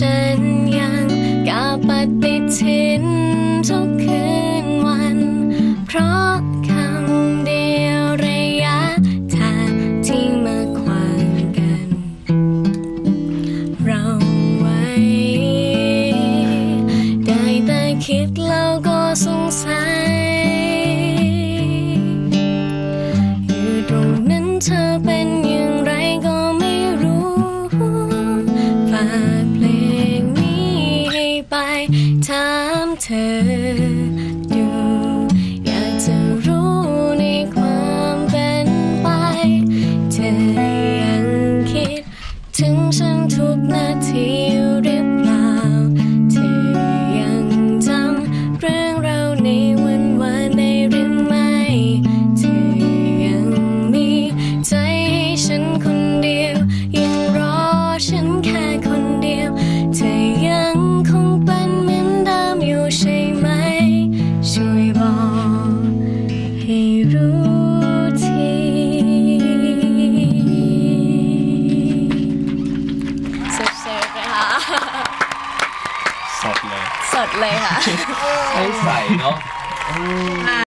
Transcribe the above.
ฉันยังกาปฏิทินทุกคืนวัน เพราะคำเดียวระยะทางที่มาขวางกัน เราไว้ ได้แต่คิดแล้วก็สงสัยอยู่ตรงนั้นเธอ ถามเธอดูอยากจะรู้ในความเป็นไป เธอยังคิด ถึงฉันทุกนาที สดเลยสดเลยค่ะ ใสเนาะ